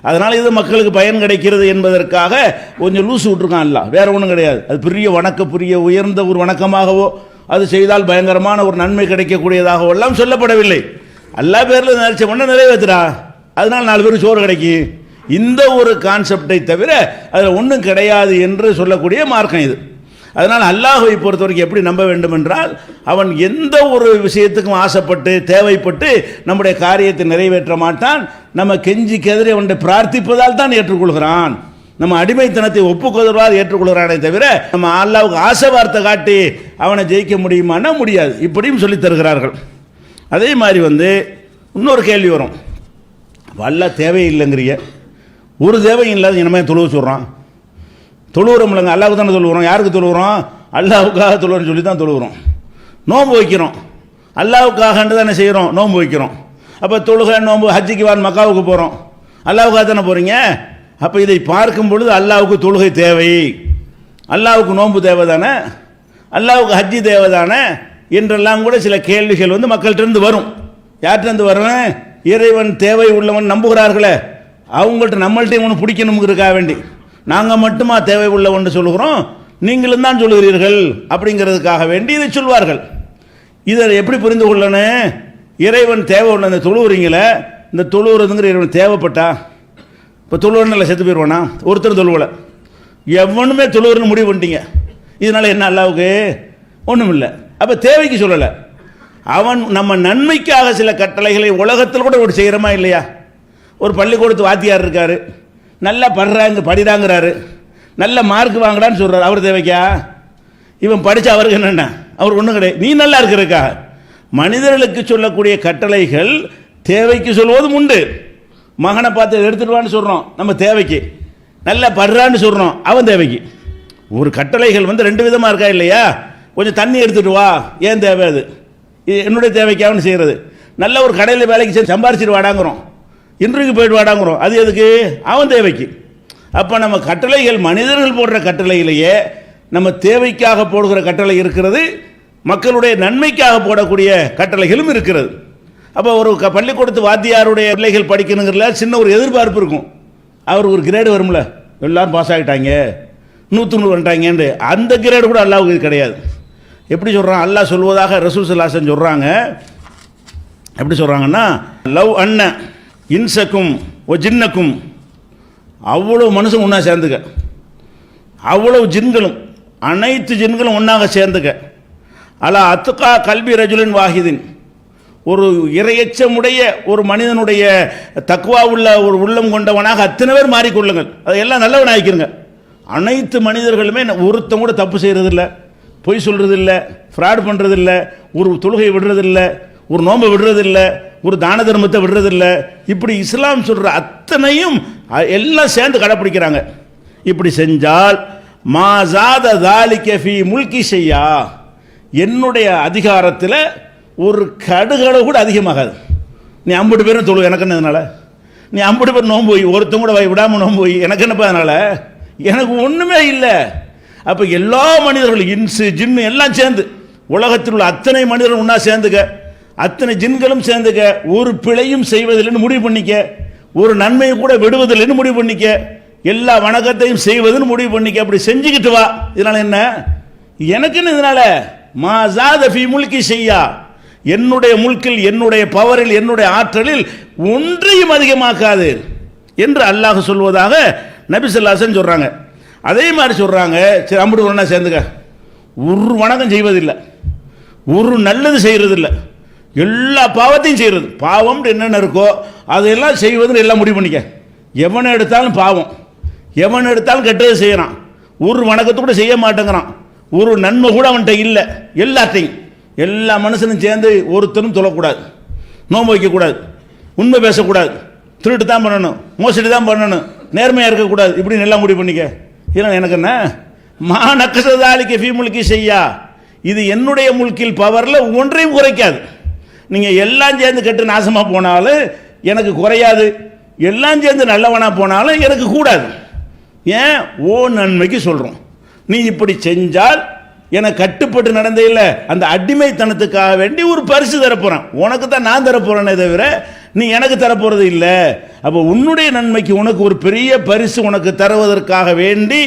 அதனால் இது மக்களுக்கு பயன் கிடைக்கிறது என்பதற்காக கொஞ்சம் லூசு விட்டுருக்கான் இல்லை வேறு ஒன்றும் கிடையாது. அது பெரிய வணக்க புரிய உயர்ந்த ஒரு வணக்கமாகவோ அது செய்தால் பயங்கரமான ஒரு நன்மை கிடைக்கக்கூடியதாகவோ எல்லாம் சொல்லப்படவில்லை. எல்லா பேரில் நினைச்ச பண்ண நிறைவேற்றுறா அதனால் நாலு பேருக்கு சோறு கிடைக்கும் இந்த ஒரு கான்செப்டை தவிர அதில் ஒன்றும் கிடையாது என்று சொல்லக்கூடிய மார்க்கம் இது. அதனால் அல்லாஹை பொறுத்த வரைக்கும் எப்படி நம்ப வேண்டும் என்றால் அவன் எந்த ஒரு விஷயத்துக்கும் ஆசைப்பட்டு தேவைப்பட்டு நம்முடைய காரியத்தை நிறைவேற்ற மாட்டான். நம்ம கெஞ்சி கெதறி ஒன்றை பிரார்த்திப்பதால் தான் ஏற்றுக்கொள்கிறான். நம்ம அடிமைத்தனத்தை ஒப்புக்கொள்வதால் ஏற்றுக்கொள்கிறானே தவிர நம்ம அல்லாவுக்கு ஆசை வார்த்தை காட்டி அவனை ஜெயிக்க முடியுமானா முடியாது. இப்படியும் சொல்லித் தருகிறார்கள். அதே மாதிரி வந்து இன்னொரு கேள்வி வரும். வல்ல தேவையில்லைங்கிறிய. ஒரு தேவையும் இல்லாத இனிமேல் தொழுவ சொல்கிறான் தொழுவுறோம் இல்லைங்க அல்லாவுக்கு தானே தொழுகிறோம் யாருக்கு தொழுகிறோம் அல்லாவுக்காக தொழுவுறோம்னு சொல்லி தான் தொழுகிறோம் நோன்பு வைக்கிறோம். அல்லாவுக்காகன்ட்டு தானே செய்கிறோம் நோன்பு வைக்கிறோம். அப்போ தொழுகை நோம்பு ஹஜ்ஜிக்கு வான் மக்காவுக்கு போகிறோம் அல்லாவுக்காக தானே போகிறீங்க அப்போ இதை பார்க்கும் பொழுது அல்லாவுக்கு தொழுகை தேவை. அல்லாவுக்கு நோன்பு தேவை தானே அல்லாவுக்கு ஹஜ்ஜி தேவை தானே என்றெல்லாம் கூட சில கேள்விகள் வந்து மக்கள்கிட்டருந்து வரும். யார்கிட்டருந்து வரும் இறைவன் தேவை உள்ளவன் நம்புகிறார்களே. அவங்கள்ட்ட நம்மள்ட்டையும் ஒன்று பிடிக்கணுங்கிறதுக்காக வேண்டி. நாங்கள் மட்டுமா தேவை உள்ளவன் சொல்லுகிறோம்? நீங்களும் தான் சொல்லுகிறீர்கள். அப்படிங்கிறதுக்காக வேண்டி இதை சொல்வார்கள். இதை எப்படி புரிந்து கொள்ளணும்? இறைவன் தேவை ஒன்று அந்த தொழுவுறீங்களே இந்த தொழுவுறதுங்கிற இறைவன் தேவைப்பட்டா? இப்போ தொழுவனில் செத்து போயிடுவானா ஒருத்தர் தொழுவலை. எவனுமே தொழுவுறன்னு முடிவு பண்ணிட்டீங்க. இதனால் என்ன அல்லாவுக்கு? ஒன்றும் இல்லை அப்போ தேவைக்கு சொல்லலை. அவன் நம்ம நன்மைக்காக சில கட்டளைகளை உலகத்தில் கூட ஒரு செய்கிறோமா இல்லையா? ஒரு பள்ளிக்கூடத்து வாத்தியார் இருக்கார். நல்லா படுறாங்க படிதாங்கிறாரு நல்ல மார்க் வாங்கடான்னு சொல்கிறார் அவர் தேவைக்கா? இவன் படித்த அவருக்கு என்னென்ன? அவர் ஒன்றும் கிடையாது. நீ நல்லா இருக்கிறக்கா மனிதர்களுக்கு சொல்லக்கூடிய கட்டளைகள் தேவைக்கு சொல்வதும் உண்டு. மகனை பார்த்து எடுத்துடுவான்னு சொல்கிறோம் நம்ம தேவைக்கு. நல்லா படுறான்னு சொல்கிறோம் அவன் தேவைக்கு. ஒரு கட்டளைகள் வந்து ரெண்டு விதமாக இருக்கா இல்லையா? கொஞ்சம் தண்ணி எடுத்துகிட்டு வா. ஏன் தேவை அது? இது என்னுடைய தேவைக்காகனு செய்கிறது நல்ல ஒரு கடையில் வேலைக்கு செஞ்சு சம்பாரிச்சிட்டு வாடாங்கிறோம். இன்றைக்கு போயிட்டு வாடாங்கிறோம். அது எதுக்கு? அவன் தேவைக்கு. அப்போ நம்ம கட்டளைகள் மனிதர்கள் போடுற கட்டளையிலேயே நம்ம தேவைக்காக போடுகிற கட்டளை இருக்கிறது. மக்களுடைய நன்மைக்காக போடக்கூடிய கட்டளைகளும் இருக்கிறது. அப்போ ஒரு க பள்ளிக்கூடத்து வாத்தியாருடைய பிள்ளைகள் படிக்கணுங்கிறதுல சின்ன ஒரு எதிர்பார்ப்பு இருக்கும். அவருக்கு ஒரு கிரேடு வரும்ல எல்லாரும் பாஸ் ஆகிட்டாங்க நூற்று நூறு வந்துட்டாங்கன்னு அந்த கிரேடு கூட அல்லாவுக்கு இது கிடையாது. எப்படி சொல்கிறான் அல்லாஹ் சொல்வதாக ரசூல் சல்லாசன் சொல்கிறாங்க எப்படி சொல்கிறாங்கன்னா லவ் அண்ணன் இன்சக்கும் ஒ ஜின்னக்கும். அவ்வளோ மனுஷன் ஒன்றா சேர்ந்துக்க. அவ்வளவு ஜின்களும் அனைத்து ஜின்களும் ஒன்றாக சேர்ந்துக்க. அலா அத்துக்கா கல்வி ரஜுலின் வாஹிதின். ஒரு இரையச்சமுடைய ஒரு மனிதனுடைய தக்குவா உள்ள ஒரு உள்ளம் கொண்டவனாக அத்தனை பேர் மாறிக்கொள்ளுங்கள். அதை எல்லாம் நல்லவன் ஆகிக்கிறங்க அனைத்து மனிதர்களுமே ஒருத்தம் கூட தப்பு செய்கிறதில்ல பொய் சொல்கிறதில்ல ஃப்ராட் பண்ணுறதில்ல ஒரு தொழுகை விடுறதில்ல. ஒரு நோன்பை விடுறதில்ல. ஒரு தான தர்மத்தை விடுறதில்ல. இப்படி இஸ்லாம் சொல்கிற அத்தனையும் எல்லாம் சேர்ந்து கடைப்பிடிக்கிறாங்க. இப்படி செஞ்சால் மாசாத தாலி கஃபி முல்கி செய்யா என்னுடைய அதிகாரத்தில் ஒரு கடுகளவு கூட அதிகமாகாது. நீ ஐம்பது பேரும் தொழு எனக்கு என்ன அதனால் நீ ஐம்பது பேர் நோன்பு போய் ஒருத்தன் கூட வை- நோம்பு போய் எனக்கு என்னப்பா அதனால் எனக்கு ஒன்றுமே இல்லை. அப்போ எல்லா மனிதர்களும் இன்சு ஜின்னு எல்லாம் சேர்ந்து உலகத்தில் உள்ள அத்தனை மனிதர்கள் ஒன்றா சேர்ந்துக்க அத்தனை ஜின்களும் சேர்ந்துக்க ஒரு பிழையும் செய்வதில்லைன்னு முடிவு பண்ணிக்க ஒரு நன்மையை கூட விடுவதில்லைன்னு முடிவு பண்ணிக்க எல்லா வணக்கத்தையும் செய்வதுன்னு முடிவு பண்ணிக்க அப்படி செஞ்சுக்கிட்டு வா. இதனால் என்ன? எனக்குன்னு இதனால? மா ஜாத முல்கி செய்யா என்னுடைய முல்கில் என்னுடைய பவரில் என்னுடைய ஆற்றலில் ஒன்றையும் அதிகமாக்காது என்று அல்லாஹ் சொல்வதாக நபிசல்லாசன் சொல்கிறாங்க அதே மாதிரி சொல்கிறாங்க சரி அம்புடு ஒன்றா சேர்ந்துக்க. ஒரு வணக்கம் செய்வதில்லை. ஒரு நல்லது செய்கிறதில்லை எல்லா பாவத்தையும் செய்கிறது பாவம் என்னென்ன இருக்கோ அதையெல்லாம் செய்வதுன்னு எல்லாம் முடிவு பண்ணிக்க. எவனை எடுத்தாலும் பாவம். எவன் எடுத்தாலும் கெட்டது செய்கிறான் ஒரு வணக்கத்தை கூட செய்ய மாட்டேங்கிறான். ஒரு நன்மை கூட அவன்கிட்ட இல்லை. எல்லாத்தையும். எல்லா மனுஷனும் சேர்ந்து ஒருத்தரும் தொழக்கூடாது நோம்பு வைக்கக்கூடாது. உண்மை பேசக்கூடாது. திருட்டு தான் பண்ணணும். மோசடி தான் பண்ணணும். நேர்மையாக இருக்கக்கூடாது. இப்படின்னு எல்லாம் முடிவு பண்ணிக்க. இதெல்லாம் எனக்கு என்ன? மா நக்கசதாலிக்கு ஃபீ முழுக்கி செய்யா இது என்னுடைய முழுக்கில் பவரில் ஒன்றையும் குறைக்காது. நீங்கள் எல்லாம் சேர்ந்து கெட்டு நாசமாக போனாலும் எனக்கு குறையாது. எல்லாம் சேர்ந்து நல்லவனாக போனாலும் எனக்கு கூடாது. ஏன்? ஓ நன்மைக்கு சொல்கிறோம் நீ இப்படி செஞ்சால் என கட்டுப்பட்டு நடந்தே இல்லை. அந்த அடிமைத்தனத்துக்காக வேண்டி ஒரு பரிசு தரப்போகிறேன் உனக்கு தான் நான் தரப்போகிறேனே தவிர நீ எனக்கு தரப்போகிறது இல்லை. அப்போ உன்னுடைய நன்மைக்கு உனக்கு ஒரு பெரிய பரிசு உனக்கு தருவதற்காக வேண்டி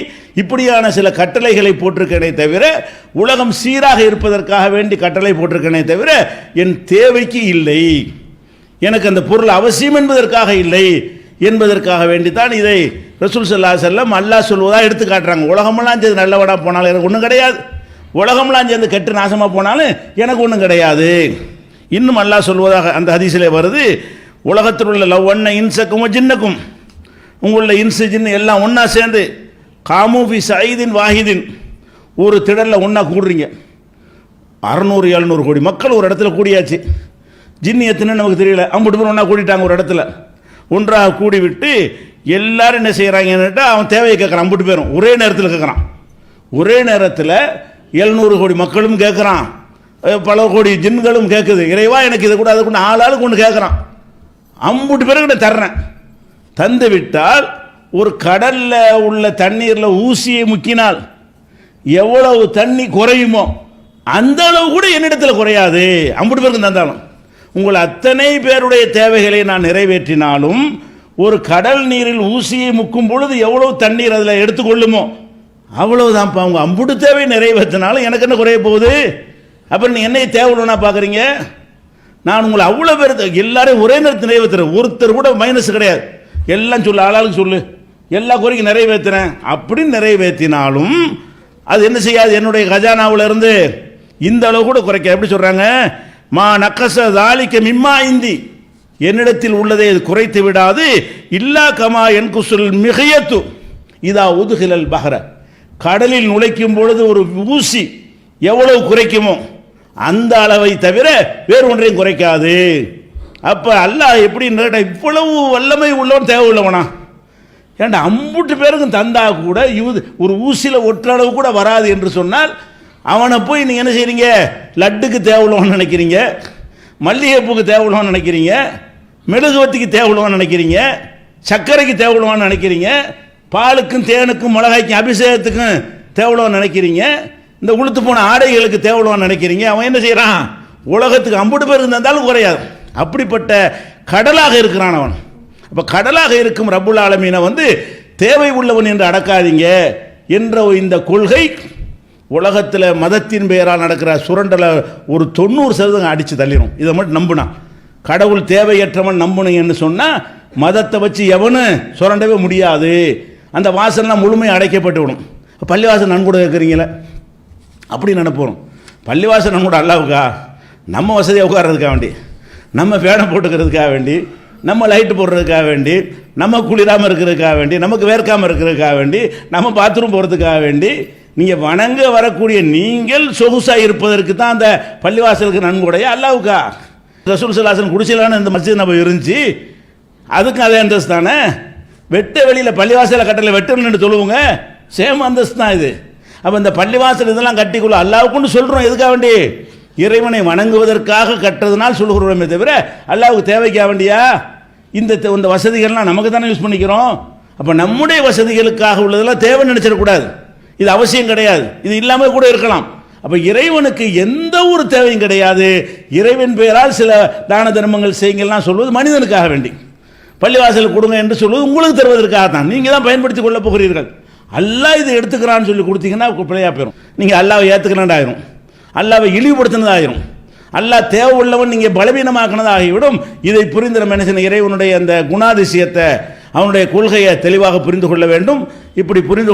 இப்படியான சில கட்டளைகளை போட்டிருக்கேனே தவிர உலகம் சீராக இருப்பதற்காக வேண்டி கட்டளை போட்டிருக்கேனே தவிர என் தேவைக்கு இல்லை. எனக்கு அந்த பொருள் அவசியம் என்பதற்காக இல்லை. என்பதற்காக வேண்டி தான் இதை ரசூல் சல்லா செல்லம் அல்லாஹ் சொல்வதாக எடுத்து காட்டுறாங்க. உலகமெல்லாம் சேர்ந்து நல்லவடா போனாலும் எனக்கு ஒன்றும் கிடையாது. உலகமெல்லாம் சேர்ந்து கெட்டு நாசமாக போனாலும் எனக்கு ஒன்றும் கிடையாது. இன்னும் அல்லாஹ் சொல்வதாக அந்த ஹதீஸிலே வருது உலகத்தில் உள்ள லவ் ஒன்ன இன்சக்கும் ஜின்னக்கும். உங்களில் இன்சு ஜின்னு எல்லாம் ஒன்றா சேர்ந்து காமூஃபி சைதின் வாஹிதின். ஒரு திடலில் ஒன்றா கூடுறீங்க. அறநூறு எழுநூறு கோடி மக்கள் ஒரு இடத்துல கூடியாச்சு. ஜின்னு எத்தனைன்னு நமக்கு தெரியல. அம்புட்டு பேர் ஒன்றா கூடிட்டாங்க ஒரு இடத்துல. ஒன்றாக கூடிவிட்டு எல்லாரும் என்ன செய்கிறாங்கன்னுட்டு அவன் தேவையை கேட்குறான் அம்புட்டு பேரும் ஒரே நேரத்தில் கேட்குறான் ஒரே நேரத்தில் எழுநூறு கோடி மக்களும் கேட்குறான் பல கோடி ஜின்களும் கேட்குது இறைவா எனக்கு இதை கூட அதை கொண்டு ஆள் ஆளுக்கு ஒன்று கேட்குறான் அம்புட்டு பேருக்கிட்ட தர்றேன். தந்து விட்டால் ஒரு கடலில் உள்ள தண்ணீரில் ஊசியை முக்கினால் எவ்வளவு தண்ணி குறையுமோ அந்த அளவு கூட என்னிடத்தில் குறையாது. அம்புட்டு பேருக்கு தந்தாலும். உங்கள் அத்தனை பேருடைய தேவைகளை நான் நிறைவேற்றினாலும் ஒரு கடல் நீரில் ஊசியை முக்கும் பொழுது எவ்வளவு தண்ணீர் அதில் எடுத்துக்கொள்ளுமோ? அவ்வளவுதான்ப்பா. அவங்க அம்புட்டு தேவை நிறைவேற்றினாலும் எனக்கு என்ன குறைய போகுது? அப்புறம் நீ என்னை தேவையில்லைன்னா பார்க்குறீங்க நான் உங்களை அவ்வளோ பேர் எல்லாரையும் ஒரே நேரத்தில் நிறைவேற்றுறேன். ஒருத்தர் கூட மைனஸ் கிடையாது. எல்லாம் சொல்லு ஆளாளுக்கு சொல்லு. எல்லா குறைக்கும் நிறைவேற்றுறேன். அப்படி நிறைவேற்றினாலும் அது என்ன செய்யாது? என்னுடைய கஜானாவுல இருந்து இந்த அளவு கூட குறைக்க. எப்படி சொல்கிறாங்க மா நக்கச தாலிக்க மிம்மா இந்தி. என்னிடத்தில் உள்ளதை அது குறைத்து விடாது. இல்லா கமா என் குசுல் மிகையத்து. இதா உதுகிலல் பஹர. கடலில் நுழைக்கும் பொழுது ஒரு ஊசி எவ்வளவு குறைக்குமோ அந்த அளவை தவிர வேறு ஒன்றையும் குறைக்காது. அப்போ அல்லாஹ் எப்படி கேட்டா இவ்வளவு வல்லமை உள்ளவன் தேவை உள்ளவனா ஏன்டா அம்புட்டு பேருக்கும் தந்தா கூட இது ஒரு ஊசியில் ஒற்றளவு கூட வராது என்று சொன்னால் அவனை போய் நீங்கள் என்ன செய்றீங்க? லட்டுக்கு தேவையுள்ளவன் நினைக்கிறீங்க? மல்லிகைப்பூக்கு தேவையுள்ளவன் நினைக்கிறீங்க? மெழுகுவத்திக்கு தேவைப்படுவான்னு நினைக்கிறீங்க சர்க்கரைக்கு தேவைப்படுவான்னு நினைக்கிறீங்க பாலுக்கும் தேனுக்கும் மிளகாய்க்கும் அபிஷேகத்துக்கும் தேவையுள்ளவன் நினைக்கிறீங்க இந்த உளுத்து போன ஆடைகளுக்கு தேவையுள்ளவன் நினைக்கிறீங்க அவன் என்ன செய்கிறான் உலகத்துக்கு அம்புட்டு பேர் இருந்தாலும் குறையாது. அப்படிப்பட்ட கடலாக இருக்கிறான் அவன். அப்போ கடலாக இருக்கும் ரப்புல் ஆலமீனை வந்து தேவை உள்ளவன் என்று அடக்காதீங்க என்ற இந்த கொள்கை உலகத்தில் மதத்தின் பெயரால் நடக்கிற சுரண்டலை ஒரு தொண்ணூறு சதவீதம் அடித்து தள்ளிடும் இதை மட்டும் நம்பினான் கடவுள் தேவையற்றவன் நம்பணுங்கன்னு சொன்னால் மதத்தை வச்சு எவனு சுரண்டவே முடியாது. அந்த வாசல்லாம் முழுமையாக அடைக்கப்பட்டு விடும். பள்ளிவாசல் நன்கூட இருக்கிறீங்களே அப்படி நினைப்போம். பள்ளிவாசல் நன்கூட அல்லாவுக்கா? நம்ம வசதியாக உட்கார்றதுக்காக வேண்டி. நம்ம ஃபேனை போட்டுக்கிறதுக்காக வேண்டி. நம்ம லைட்டு போடுறதுக்காக வேண்டி. நம்ம குளிராமல் இருக்கிறதுக்காக வேண்டி. நமக்கு வேர்க்காமல் இருக்கிறதுக்காக வேண்டி. நம்ம பாத்ரூம் போகிறதுக்காக வேண்டி. நீங்கள் வணங்க வரக்கூடிய நீங்கள் சொகுசாக இருப்பதற்கு தான் அந்த பள்ளிவாசலுக்கு நன்கொடைய? அல்லாவுக்கா? ரசூல் சலாசன் குடிசையிலான இந்த மஸ்ஜித் நம்ம இருந்துச்சு. அதுக்கும் அதே அந்தஸ்து தானே? வெட்ட வெளியில் பள்ளிவாசல கட்டளை வெட்டணும்னு சொல்லுவோங்க. சேம் அந்தஸ்து தான் இது. அப்போ இந்த பள்ளிவாசல் இதெல்லாம் கட்டிக்குள்ள அல்லாவுக்குன்னு சொல்கிறோம் எதுக்காக வேண்டி? இறைவனை வணங்குவதற்காக கட்டுறதுனால் சொல்கிறோமே தவிர அல்லாவுக்கு தேவைக்காக வேண்டியா? இந்த தே- இந்த வசதிகள்லாம் நமக்கு தானே யூஸ் பண்ணிக்கிறோம். அப்போ நம்முடைய வசதிகளுக்காக உள்ளதெல்லாம் தேவைன்னு நினச்சிடக்கூடாது. இது அவசியம் கிடையாது. இது இல்லாமல் கூட இருக்கலாம். அப்போ இறைவனுக்கு எந்த ஒரு தேவையும் கிடையாது. இறைவன் பெயரால் சில தான தர்மங்கள் செய்யுங்கள்லாம் சொல்வது மனிதனுக்காக வேண்டி. பள்ளிவாசல் கொடுங்க என்று சொல்வது உங்களுக்கு தருவதற்காக தான் நீங்கள் தான் பயன்படுத்தி கொள்ள போகிறீர்கள். அல்லாஹ் இதை எடுத்துக்கிறான்னு சொல்லி கொடுத்தீங்கன்னா பிள்ளையாக போயிடும் நீங்கள் அல்லாவை ஏற்றுக்கலாண்டாயிரும் அல்லாவை இழிவுபடுத்தினதாயிரும். அல்லாஹ் தேவை உள்ளவன் நீங்கள் பலவீனமாக்கினதாகிவிடும். இதை புரிந்த மனுஷன் இறைவனுடைய அந்த குணாதிசயத்தை அவனுடைய கொள்கையை தெளிவாக புரிந்து கொள்ள வேண்டும். இப்படி புரிந்து